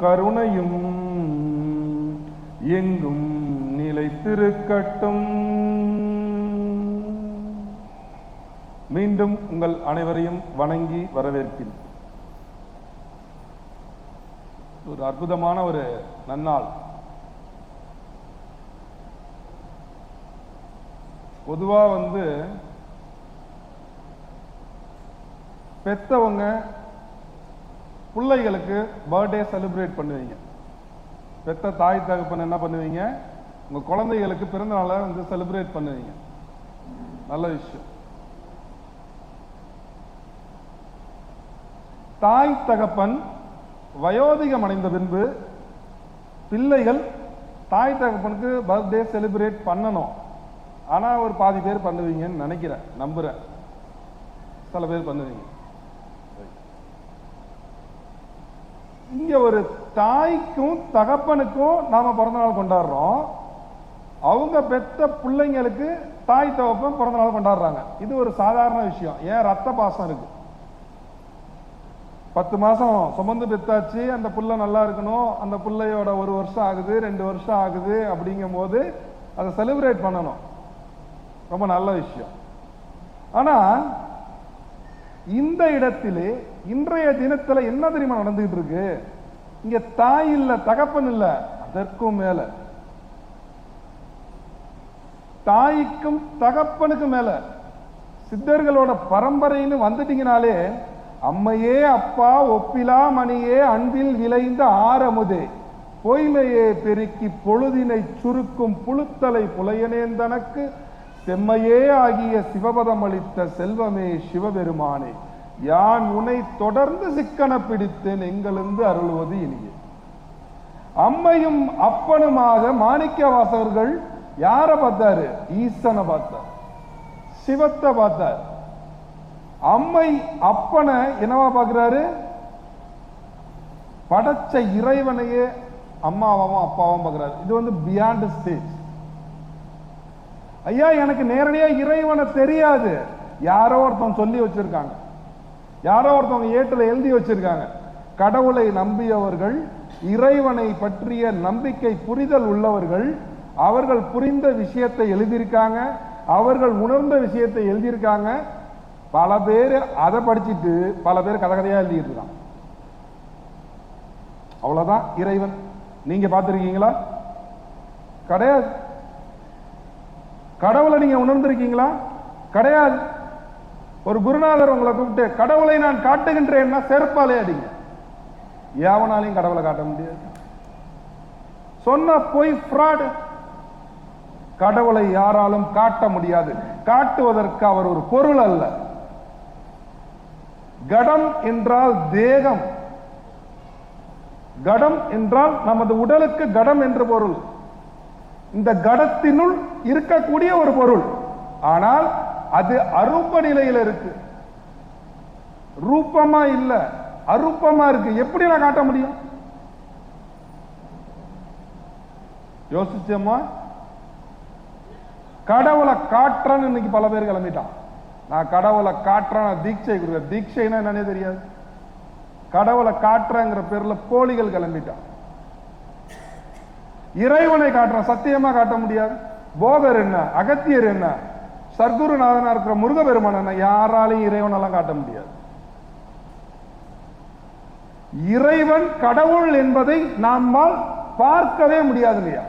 கருணையும் எங்கும் நிலைத்திருக்கட்டும். மீண்டும் உங்கள் அனைவரையும் வணங்கி வரவேற்கிறேன். ஒரு அற்புதமான ஒரு நன்னாள். பொதுவா வந்து பெத்தவங்க பிள்ளைகளுக்கு பர்த்டே செலிப்ரேட் பண்ணுவீங்க. பெத்த தாய் தகப்பன் என்ன பண்ணுவீங்க? உங்க குழந்தைகளுக்கு பிறந்த நாளை வந்து செலிப்ரேட் பண்ணுவீங்க. நல்ல விஷயம். தாய் தகப்பன் வயோதிகம் அடைந்த பின்பு பிள்ளைகள் தாய் தகப்பனுக்கு பர்த்டே செலிப்ரேட் பண்ணணும். ஆனா ஒரு பாதி பேர் பண்ணுவீங்கன்னு நினைக்கிறேன் நம்புறேன். சில பேர் பண்ணுவீங்க. இங்க ஒரு தாய்க்கும் தகப்பனுக்கும் நாம பிறந்தநாள் கொண்டாடுறோம். அவங்க பெத்த பிள்ளைங்களுக்கு தாய் தகப்பன் பிறந்தநாள் கொண்டாடுறாங்க. இது ஒரு சாதாரண விஷயம். ஏன்? ரத்த பாசம் இருக்கு. பத்து மாசம் சுமந்து பெத்தாச்சு அந்த புள்ள நல்லா இருக்கணும் அந்த பிள்ளையோட ஒரு வருஷம் ஆகுது ரெண்டு வருஷம் ஆகுது அப்படிங்கும் போது அதை செலிப்ரேட் பண்ணணும். ரொம்ப நல்ல விஷயம். ஆனா இந்த இடத்திலே இன்றைய தினத்துல என்ன தெரியுமா நடந்துகிட்டு இருக்கு இங்க தாய் இல்ல தகப்பன் இல்ல அதற்கும் மேல. தாய்க்கும் தகப்பனுக்கும் மேல. சித்தர்களோட பரம்பரைன்னு வந்துட்டீங்கனாலே அம்மையே அப்பா ஒப்பிலா மணியே அன்பில் விளைந்த ஆரமுதே. பொய்மையே பெருக்கி பொழுதினை சுருக்கும் புழுத்தலை புலையனேந்தனக்கு செம்மையே ஆகிய சிவபதம் அளித்த செல்வமே சிவபெருமானே யான் உனை தொடர்ந்து சிக்கன பிடித்தேன் எங்களிருந்து அருள்வது இனியே. அம்மையும் அப்பனுமாக மாணிக்க வாசகர்கள் யார பார்த்தாரு? ஈசனை பார்த்தார். சிவத்தை பார்த்தார். அம்மை அப்பனை என்னவா பார்க்கிறாரு? படைச்ச இறைவனையே அம்மாவும் அப்பாவும் பார்க்கிறாரு. இது வந்து பியாண்ட் ஸ்டேஜ் ஐயா எனக்கு நேரடியா இறைவனை தெரியாது. யாரோ ஒருத்தவங்க சொல்லி வச்சிருக்காங்க. யாரோ ஒருத்தவங்க ஏட்டுல எழுதி வச்சிருக்காங்க. கடவுளை நம்பியவர்கள் இறைவனை பற்றிய நம்பிக்கை புரிதல் உள்ளவர்கள் அவர்கள் புரிந்த விஷயத்தை எழுதியிருக்காங்க அவர்கள் உணர்ந்த விஷயத்தை எழுதியிருக்காங்க. பல பேர் அதை படிச்சுட்டு பல பேர் கதை கதையா எழுதிட்டு இருக்காங்க. அவ்வளவுதான் இறைவன். நீங்க பார்த்துருக்கீங்களா? கிடையாது. கடவுளை நீங்க உணர்ந்திருக்கீங்களா? கிடையாது. ஒரு குருநாதர் உங்களை கூப்பிட்டு கடவுளை நான் காட்டுகின்றேன்னா செருப்பாலே அடிங்க. எவனாலையும் கடவுளை காட்ட முடியாது. சொன்ன பொய் ஃப்ராடு கடவுளை யாராலும் காட்ட முடியாது. காட்டுவதற்கு அவர் ஒரு பொருள் அல்ல. கடம் என்றால் தேகம். கடம் என்றால் நமது உடலுக்கு கடம் என்று பொருள். இந்த கடத்தினுள் இருக்கக்கூடிய ஒரு பொருள். ஆனால் அது அரூப நிலையில இருக்கு. ரூபமா இல்ல அரூபமா இருக்கு. எப்படி நான் காட்ட முடியும்? யோசிச்சோமா கடவுளை காட்டுறேன்னு இன்னைக்கு பல பேர் கிளம்பிட்டான். நான் கடவுளை காட்டுறேன் தீட்சை கொடுக்குற தீட்சைன்னா என்னன்னே தெரியாது. கடவுளை காட்டுறேங்கிற பேர்ல போலிகள் கிளம்பிட்டான். இறைவனை காட்டுறான் சத்தியமா காட்ட முடியாது. போதர் என்ன? அகத்தியர் என்ன? சர்க்குருநாதனா இருக்கிற முருகபெருமான் என்ன? யாராலையும் இறைவனெல்லாம் காட்ட முடியாது. இறைவன் கடவுள் என்பதை நம்மால் பார்க்கவே முடியாது இல்லையா?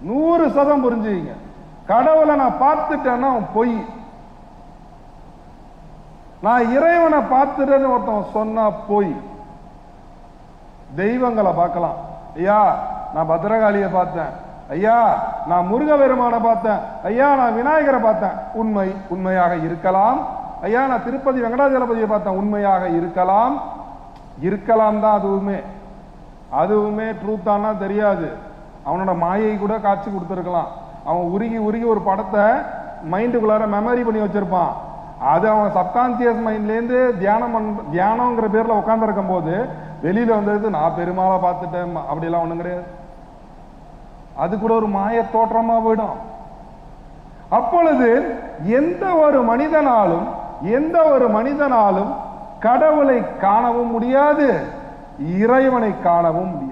நூறு சதம் புரிஞ்சுவீங்க கடவுளை நான் பார்த்துட்டேன்னா அவன் பொய். நான் இறைவனை பார்த்துட்டேன்னு ஒருத்தன் சொன்னா பொய். தெய்வங்களை பார்க்கலாம். ஐயா நான் பத்ரகாளியை பார்த்தேன். ஐயா நான் முருக பெருமானை பார்த்தேன். ஐயா நான் விநாயகரை பார்த்தேன். உண்மை உண்மையாக இருக்கலாம். ஐயா நான் திருப்பதி வெங்கடாஜலபதியை பார்த்தேன். உண்மையாக இருக்கலாம். இருக்கலாம் தான் அதுவுமே. அதுவுமே ட்ரூத்தானா தெரியாது. அவனோட மாயை கூட காட்சி கொடுத்துருக்கலாம். அவன் உருகி உருகி ஒரு படத்தை மைண்டுக்குள்ளார மெமரி பண்ணி வச்சிருப்பான். அது அவன் சப்கான்சியஸ் மைண்ட்லேருந்து தியானம் பண் தியானங்கிற பேரில் உட்காந்துருக்கும் போது வெளியில வந்தது நான் பெருமாளை பார்த்துட்டேன். அப்படிலாம் ஒண்ணும் கிடையாது. அது கூட ஒரு மாய தோற்றமா போயிடும். அப்பொழுது எந்த ஒரு மனிதனாலும் எந்த ஒரு மனிதனாலும் கடவுளை காணவும் முடியாது இறைவனை காணவும் முடியாது